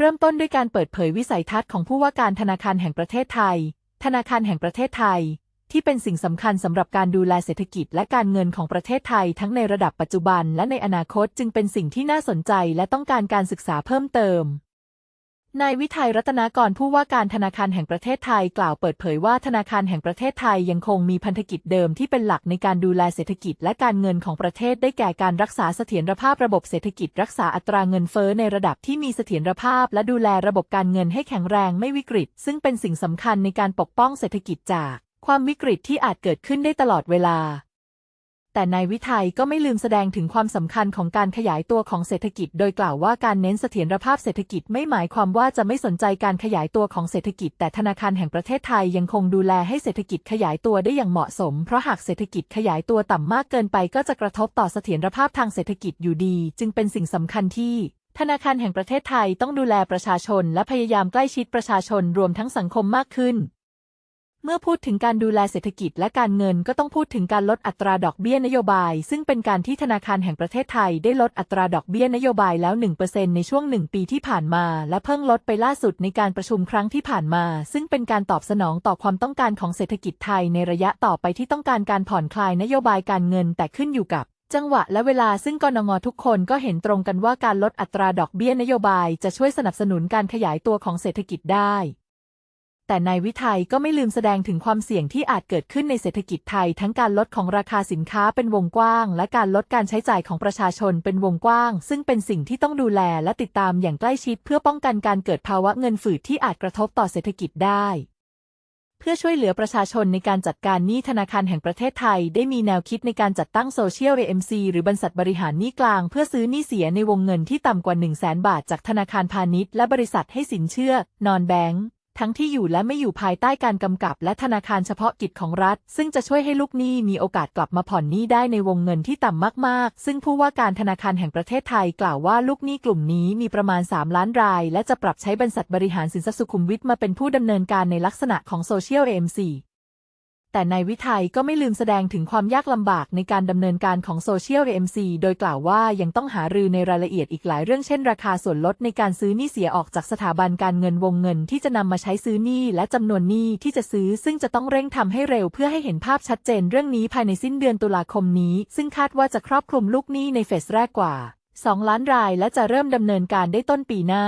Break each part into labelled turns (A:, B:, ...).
A: เริ่มต้นด้วยการเปิดเผยวิสัยทัศน์ของผู้ว่าการธนาคารแห่งประเทศไทย ธนาคารแห่งประเทศไทย ที่เป็นสิ่งสำคัญสำหรับการดูแลเศรษฐกิจและการเงินของประเทศไทยทั้งในระดับปัจจุบันและในอนาคตจึงเป็นสิ่งที่น่าสนใจและต้องการการศึกษาเพิ่มเติม นายวิทัยรัตนากรผู้ว่าการธนาคารแห่งประเทศไทยกล่าวเปิดเผยว่าธนาคารแห่งประเทศไทยยังคงมีพันธกิจเดิมที่เป็นหลักในการดูแลเศรษฐกิจและการเงินของประเทศได้แก่การรักษาเสถียรภาพระบบเศรษฐกิจรักษาอัตราเงินเฟ้อในระดับที่มีเสถียรภาพ และดูแลระบบการเงินให้แข็งแรงไม่วิกฤต ซึ่งเป็นสิ่งสำคัญในการปกป้องเศรษฐกิจจาก ความวิกฤตที่อาจเกิดขึ้นได้ตลอดเวลา แต่นายวิทัยก็ไม่ลืมแสดงถึงความสำคัญของการขยายตัวของเศรษฐกิจ โดยกล่าวว่าการเน้นเสถียรภาพเศรษฐกิจไม่หมายความว่าจะไม่สนใจการขยายตัวของเศรษฐกิจ แต่ธนาคารแห่งประเทศไทยยังคงดูแลให้เศรษฐกิจขยายตัวได้อย่างเหมาะสม เพราะหากเศรษฐกิจขยายตัวต่ำมากเกินไป ก็จะกระทบต่อเสถียรภาพทางเศรษฐกิจอยู่ดี จึงเป็นสิ่งสำคัญที่ธนาคารแห่งประเทศไทยต้องดูแลประชาชน และพยายามใกล้ชิดประชาชนรวมทั้งสังคมมากขึ้น เมื่อพูดถึงการดูแลเศรษฐกิจและการเงินก็ต้องพูดถึงการลดอัตราดอกเบี้ยนโยบาย ซึ่งเป็นการที่ธนาคารแห่งประเทศไทยได้ลดอัตราดอกเบี้ยนโยบายแล้ว 1%ในช่วงหนึ่งปีที่ผ่านมา และเพิ่งลดไปล่าสุดในการประชุมครั้งที่ผ่านมา ซึ่งเป็นการตอบสนองต่อความต้องการของเศรษฐกิจไทยในระยะต่อไปที่ต้องการการผ่อนคลายนโยบายการเงินแต่ขึ้นอยู่กับจังหวะและเวลาซึ่งกนงทุกคนก็เห็นตรงกันว่าการลดอัตราดอกเบี้ยนโยบาย จะช่วยสนับสนุนการขยายตัวของเศรษฐกิจได้ แต่นายวิทัยก็ไม่ลืมแสดงถึงความเสี่ยงที่อาจเกิดขึ้นในเศรษฐกิจไทย ทั้งการลดของราคาสินค้าเป็นวงกว้าง และการลดการใช้จ่ายของประชาชนเป็นวงกว้าง ซึ่งเป็นสิ่งที่ต้องดูแลและติดตามอย่างใกล้ชิด เพื่อป้องกันการเกิดภาวะเงินฝืดที่อาจกระทบต่อเศรษฐกิจได้เพื่อช่วยเหลือประชาชนในการจัดการหนี้ธนาคารแห่งประเทศไทย ได้มีแนวคิดในการจัดตั้งโซเชียล AMC หรือบรรษัทบริหารหนี้กลาง เพื่อซื้อหนี้เสียในวงเงินที่ต่ำกว่า 1 0 0 0 0แบาท จากธนาคารพาณิชย์และบริษัทให้สินเชื่อนอนแบงก์ ทั้งที่อยู่และไม่อยู่ภายใต้การกำกับ และธนาคารเฉพาะกิจของรัฐ ซึ่งจะช่วยให้ลูกหนี้มีโอกาสกลับมาผ่อนหนี้ได้ในวงเงินที่ต่ำมากๆ ซึ่งผู้ว่าการธนาคารแห่งประเทศไทยกล่าวว่าลูกหนี้กลุ่มนี้มีประมาณ 3 ล้านราย และจะปรับใช้บรรษัทบริหารสินทรัพย์สุขุมวิทมาเป็นผู้ดำเนินการในลักษณะของโซเชียลเอ็มซี แต่นายวิทัยก็ไม่ลืมแสดงถึงความยากลำบากในการดำเนินการของโซเชียลเอ็มซีโดยกล่าวว่ายังต้องหารือในรายละเอียดอีกหลายเรื่องเช่นราคาส่วนลดในการซื้อหนี้เสียออกจากสถาบันการเงินวงเงินที่จะนำมาใช้ซื้อหนี้และจำนวนหนี้ที่จะซื้อซึ่งจะต้องเร่งทำให้เร็วเพื่อให้เห็นภาพชัดเจนเรื่องนี้ภายในสิ้นเดือนตุลาคมนี้ ซึ่งคาดว่าจะครอบคลุมลูกหนี้ในเฟสแรกกว่า 2 ล้านรายและจะเริ่มดำเนินการได้ต้นปีหน้า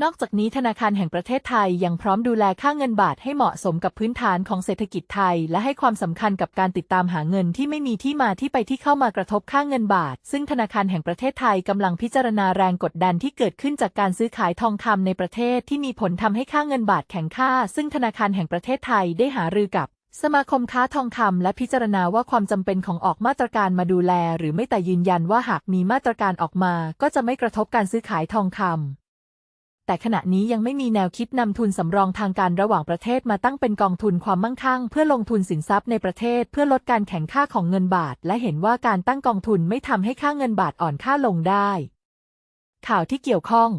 A: นอกจากนี้ธนาคารแห่งประเทศไทยยังพร้อมดูแลค่าเงินบาทให้เหมาะสมกับพื้นฐานของเศรษฐกิจไทย และให้ความสำคัญกับการติดตามหาเงินที่ไม่มีที่มาที่ไปที่เข้ามากระทบค่าเงินบาท ซึ่งธนาคารแห่งประเทศไทยกำลังพิจารณาแรงกดดันที่เกิดขึ้นจากการซื้อขายทองคำในประเทศที่มีผลทำให้ค่าเงินบาทแข็งค่า ซึ่งธนาคารแห่งประเทศไทยได้หารือกับสมาคมค้าทองคำและพิจารณาว่าความจำเป็นของออกมาตรการมาดูแล หรือไม่แต่ยืนยันว่าหากมีมาตรการออกมา ก็จะไม่กระทบการซื้อขายทองคำ แต่ขณะนี้ยังไม่มีแนวคิดนำทุนสำรองทางการระหว่างประเทศมาตั้งเป็นกองทุนความมั่งคั่ง เพื่อลงทุนสินทรัพย์ในประเทศ เพื่อลดการแข่งค่าของเงินบาท และเห็นว่าการตั้งกองทุนไม่ทำให้ค่าเงินบาทอ่อนค่าลงได้ ข่าวที่เกี่ยวข้อง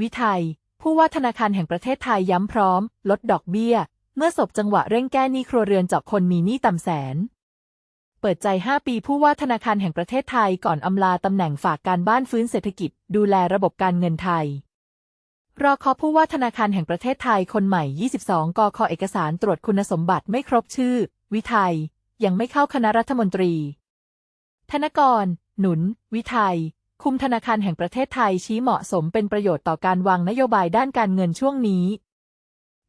A: วิทย ผู้ว่าธนาคารแห่งประเทศไทยย้ำพร้อม ลดดอกเบี้ย เมื่อสบจังหวะเร่งแก้หนี้ครัวเรือนเจาะคนมีหนี้ต่ำแสนเปิดใจ 5 ปีผู้ว่าธนาคารแห่งประเทศไทยก่อนอำลาตำแหน่งฝากการบ้านฟื้นเศรษฐกิจ ดูแลระบบการเงินไทย รอคอผู้ว่าธนาคารแห่งประเทศไทยคนใหม่ 22 กคเอกสารตรวจคุณสมบัติไม่ครบชื่อ วิไทย ยังไม่เข้าคณะรัฐมนตรี ธนกร หนุน วิไทย คุมธนาคารแห่งประเทศไทยชี้เหมาะสมเป็นประโยชน์ต่อการวางนโยบายด้านการเงินช่วงนี้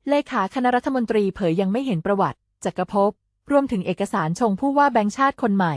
A: เลขาคณะรัฐมนตรีเผยยังไม่เห็นประวัติจักรภพรวมถึงเอกสารชงผู้ว่าแบงค์ชาติคนใหม่